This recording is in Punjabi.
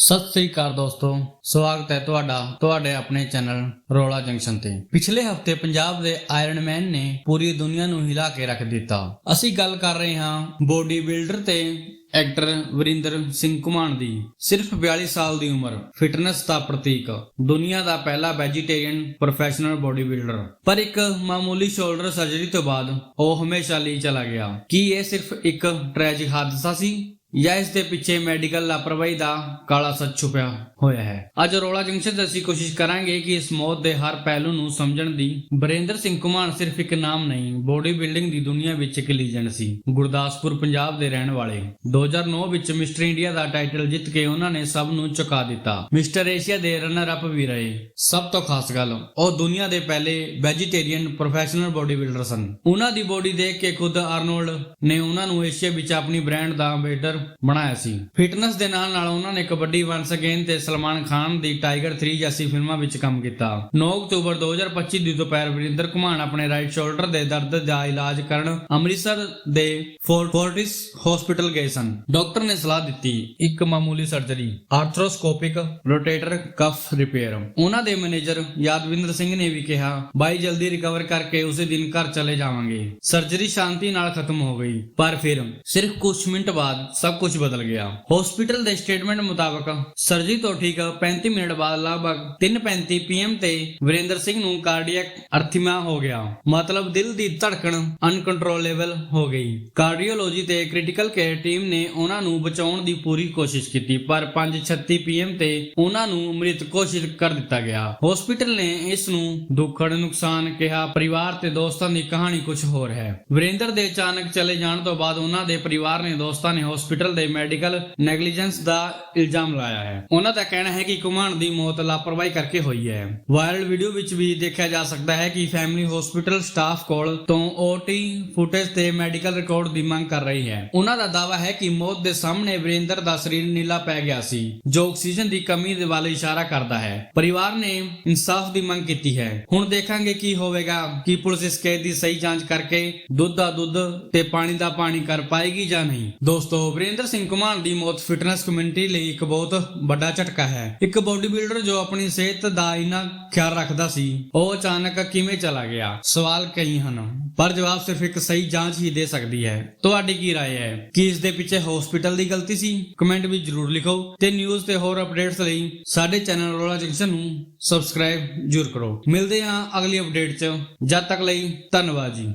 ਸਤਿ ਸ੍ਰੀ ਅਕਾਲ ਦੋਸਤੋ, ਸਵਾਗਤ ਹੈ ਤੁਹਾਡਾ, ਤੁਹਾਡੇ ਆਪਣੇ ਚੈਨਲ ਰੋਲਾ ਜੰਕਸ਼ਨ ਤੇ। ਪਿਛਲੇ ਹਫ਼ਤੇ ਪੰਜਾਬ ਦੇ ਆਇਰਨ ਮੈਨ ਨੇ ਪੂਰੀ ਦੁਨੀਆ ਨੂੰ ਹਿਲਾ ਕੇ ਰੱਖ ਦਿੱਤਾ। ਅਸੀਂ ਗੱਲ ਕਰ ਰਹੇ ਹਾਂ ਬੋਡੀ ਬਿਲਡਰ ਤੇ ਐਕਟਰ ਵਰਿੰਦਰ ਸਿੰਘ ਘੁਮਾਣ ਦੀ। ਸਿਰਫ 42 ਸਾਲ ਦੀ ਉਮਰ ਫਿਟਨੈਸ ਦਾ ਪ੍ਰਤੀਕ। ਦੁਨੀਆ ਦਾ ਪਹਿਲਾ ਵੈਜੀਟੇਰੀਅਨ ਪ੍ਰੋਫੈਸ਼ਨਲ ਬੋਡੀ ਬਿਲਡਰ ਪਰ ਇੱਕ ਮਾਮੂਲੀ ਸ਼ੋਲਡਰ ਸਰਜਰੀ ਤੋਂ ਬਾਅਦ ਉਹ ਹਮੇਸ਼ਾ ਲਈ ਚਲਾ ਗਿਆ। ਕੀ ਇਹ ਸਿਰਫ ਇੱਕ ਟ੍ਰੈਜਿਕ ਹਾਦਸਾ ਸੀ? ਜਾਂ ਇਸ ਦੇ ਪਿੱਛੇ ਮੈਡੀਕਲ ਲਾਪਰਵਾਹੀ ਦਾ ਕਾਲਾ ਸੱਚ ਛੁਪਿਆ ਹੋਇਆ ਹੈ। ਅੱਜ ਰੋਲਾ ਜੰਕਸ਼ਨ ਤੇ ਅਸੀਂ ਕੋਸ਼ਿਸ਼ ਕਰਾਂਗੇ ਕਿ ਇਸ ਮੌਤ ਦੇ ਹਰ ਪਹਿਲੂ ਨੂੰ ਸਮਝਣ ਦੀ। ਬਰਿੰਦਰ ਸਿੰਘ ਕੁਮਾਰ ਸਿਰਫ ਇੱਕ ਨਾਮ ਨਹੀਂ, ਬੋਡੀ ਬਿਲਡਿੰਗ ਦੀ ਦੁਨੀਆ ਵਿੱਚ ਇੱਕ ਲੀਜੈਂਡ ਸੀ। ਗੁਰਦਾਸਪੁਰ, ਪੰਜਾਬ ਦੇ ਰਹਿਣ ਵਾਲੇ। 2009 ਵਿੱਚ ਮਿਸਟਰ ਇੰਡੀਆ ਦਾ ਟਾਈਟਲ ਜਿੱਤ ਕੇ ਉਹਨਾਂ ਨੇ ਸਭ ਨੂੰ ਚੁਕਾ ਦਿੱਤਾ। ਮਿਸਟਰ ਏਸ਼ੀਆ ਦੇ ਰਨਰ ਅਪ ਵੀ ਰਹੇ। ਸਭ ਤੋਂ ਖਾਸ ਗੱਲ, ਉਹ ਦੁਨੀਆ ਦੇ ਪਹਿਲੇ ਵੈਜੀਟੇਰੀਅਨ ਪ੍ਰੋਫੈਸ਼ਨਲ ਬੋਡੀ ਬਿਲਡਰ ਸਨ। ਉਹਨਾਂ ਦੀ ਬੋਡੀ ਦੇਖ ਕੇ ਖੁਦ ਆਰਨੋਲਡ ਨੇ ਉਹਨਾਂ ਨੂੰ ਏਸ਼ੀਆ ਵਿੱਚ ਆਪਣੀ ਬ੍ਰਾਂਡ ਦਾ ਅੰਬੇਡਰ ਬਣਾਇਆ ਸੀ। ਫਿਟਨੈਸ ਦੇ ਨਾਲ ਨਾਲ ਉਹਨਾਂ ਨੇ ਕਬੱਡੀ ਵੰਸ ਅਗੇਨ ਤੇ ਸਲਮਾਨ ਖਾਨ ਦੀ ਟਾਈਗਰ 3 ਜੈਸੀ ਫਿਲਮਾਂ ਵਿੱਚ ਕੰਮ ਕੀਤਾ। 9 ਅਕਤੂਬਰ 2025 ਦੀ ਦੁਪਹਿਰ ਵਰਿੰਦਰ ਘੁਮਾਣ ਆਪਣੇ ਰਾਈਟ ਸ਼ੋਲਡਰ ਦੇ ਦਰਦ ਦਾ ਇਲਾਜ ਕਰਨ ਅੰਮ੍ਰਿਤਸਰ ਦੇ ਫੋਰਟਿਸ ਹਸਪੀਟਲ ਗਏ ਸਨ। ਡਾਕਟਰ ਨੇ ਸਲਾਹ ਦਿੱਤੀ, ਇੱਕ ਮਾਮੂਲੀ surgery arthroscopic rotator cuff repair ਉਹਨਾਂ ਦੇ ਮੈਨੇਜਰ ਯਾਦਵਿੰਦਰ ਸਿੰਘ ਨੇ ਵੀ ਕਿਹਾ, ਬਾਈ, ਜਲਦੀ ਰਿਕਵਰ ਕਰਕੇ ਉਸੇ ਦਿਨ ਘਰ ਚਲੇ ਜਾਵਾਂਗੇ। ਸਰਜਰੀ ਸ਼ਾਂਤੀ ਨਾਲ ਖਤਮ ਹੋ ਗਈ, ਪਰ ਫਿਰ ਸਿਰਫ ਕੁਝ ਮਿੰਟ ਬਾਅਦ ਸਭ ਕੁਝ ਬਦਲ ਗਿਆ। ਹਸਪੀਟਲ ਦੇ ਸਟੇਟਮੈਂਟ ਮੁਤਾਬਕ ਸਰਜਰੀ ਤੋਂ ਠੀਕ 35 ਮਿੰਟ ਬਾਅਦ ਲਗਭਗ 3:35 ਪੀਐਮ ਤੇ ਵਿਰੇਂਦਰ ਸਿੰਘ ਨੂੰ ਕਾਰਡੀਅਕ ਅਰਥਿਮਾ ਹੋ ਗਿਆ। ਮਤਲਬ ਦਿਲ ਦੀ ਧੜਕਣ ਅਨਕੰਟਰੋਲੇਬਲ ਹੋ ਗਈ। ਕਾਰਡੀਓਲੋਜੀ ਤੇ ਕ੍ਰਿਟੀਕਲ ਕੇਅਰ ਟੀਮ ਨੇ ਉਹਨਾਂ ਨੂੰ ਬਚਾਉਣ ਦੀ ਪੂਰੀ ਕੋਸ਼ਿਸ਼ ਕੀਤੀ, ਪਰ 5:36 ਪੀਐਮ ਤੇ ਉਹਨਾਂ ਨੂੰ ਮ੍ਰਿਤ ਘੋਸ਼ਿਤ ਕਰ ਦਿੱਤਾ ਗਿਆ। ਹਸਪੀਟਲ ਨੇ ਇਸ ਨੂੰ ਦੁੱਖੜ ਨੁਕਸਾਨ ਕਿਹਾ। ਪਰਿਵਾਰ ਤੇ ਦੋਸਤਾਂ ਦੀ ਕਹਾਣੀ ਕੁਝ ਹੋਰ ਹੈ। ਵਿਰੇਂਦਰ ਦੇ ਅਚਾਨਕ ਚਲੇ ਜਾਣ ਤੋਂ ਬਾਅਦ ਉਹਨਾਂ ਦੇ ਪਰਿਵਾਰ ਨੇ ਦੋਸਤਾਂ ਨੇ ਹਸਪੀਟਲ ਦੇ ਮੈਡੀਕਲ ਨੈਗਲੀਜੈਂਸ ਦਾ ਇਲਜ਼ਾਮ ਲਾਇਆ ਹੈ। ਉਹਨਾਂ ਦਾ ਕਹਿਣਾ ਹੈ ਕਿ ਕੁਮਾਨ ਦੀ ਮੌਤ ਲਾਪਰਵਾਹੀ ਕਰਕੇ ਹੋਈ ਹੈ। ਵਾਇਰਲ ਵੀਡੀਓ ਵਿੱਚ ਵੀ ਦੇਖਿਆ ਜਾ ਸਕਦਾ ਹੈ ਕਿ ਫੈਮਿਲੀ ਹਸਪੀਟਲ ਸਟਾਫ ਕੋਲ ਤੋਂ ਓਟੀ ਫੁਟੇਜ ਤੇ ਮੈਡੀਕਲ ਰਿਕਾਰਡ ਦੀ ਮੰਗ ਕਰ ਰਹੀ ਹੈ। ਉਹਨਾਂ ਦਾ ਦਾਅਵਾ ਹੈ ਕਿ ਮੌਤ ਦੇ ਸਾਹਮਣੇ ਵਰਿੰਦਰ ਦਾ ਸਰੀਰ ਨੀਲਾ ਪੈ ਗਿਆ ਸੀ, ਜੋ ਆਕਸੀਜਨ ਦੀ ਕਮੀ ਦੇ ਵੱਲ ਇਸ਼ਾਰਾ ਕਰਦਾ ਹੈ। ਪਰਿਵਾਰ ਨੇ ਇਨਸਾਫ ਦੀ ਮੰਗ ਕੀਤੀ ਹੈ। ਹੁਣ ਦੇਖਾਂਗੇ ਕੀ ਹੋਵੇਗਾ, ਕਿ ਪੁਲਿਸ ਇਸ ਕੇਸ ਦੀ ਸਹੀ ਜਾਂਚ ਕਰਕੇ ਦੁੱਧ ਦਾ ਦੁੱਧ ਤੇ ਪਾਣੀ ਦਾ ਪਾਣੀ ਕਰ ਪਾਏਗੀ ਜਾਂ ਨਹੀਂ। ਦੋਸਤੋ ਵਰਿੰਦਰ ਸਿੰਘ ਕੁਮਾਰ ਦੀ ਮੌਤ ਫਿਟਨੈਸ ਕਮਿਊਨਿਟੀ ਲਈ ਇੱਕ ਬਹੁਤ ਵੱਡਾ ਝਟਕਾ ਹੈ ਇੱਕ ਬਾਡੀ ਬਿਲਡਰ ਜੋ ਆਪਣੀ ਸਿਹਤ ਦਾ ਇਨਾ ਖਿਆਲ ਰੱਖਦਾ ਸੀ ਉਹ ਅਚਾਨਕ ਕਿਵੇਂ ਚਲਾ ਗਿਆ ਸਵਾਲ ਕਈ ਹਨ ਪਰ ਜਵਾਬ ਸਿਰਫ ਇੱਕ ਸਹੀ ਜਾਂਚ ਹੀ ਦੇ ਸਕਦੀ ਹੈ ਤੁਹਾਡੀ ਕੀ رائے ਹੈ ਕਿ ਇਸ ਦੇ ਪਿੱਛੇ ਹਸਪੀਟਲ ਦੀ ਗਲਤੀ ਸੀ ਕਮੈਂਟ ਵਿੱਚ ਜਰੂਰ ਲਿਖੋ ਤੇ ਨਿਊਜ਼ ਤੇ ਹੋਰ ਅਪਡੇਟਸ ਲਈ ਸਾਡੇ ਚੈਨਲ ਰੋਲਾ ਜੰਕਸ਼ਨ ਨੂੰ ਸਬਸਕ੍ਰਾਈਬ ਜਰੂਰ ਕਰੋ ਮਿਲਦੇ ਹਾਂ ਅਗਲੀ ਅਪਡੇਟ 'ਚ ਜਦ ਤੱਕ ਲਈ ਧੰਨਵਾਦ ਜੀ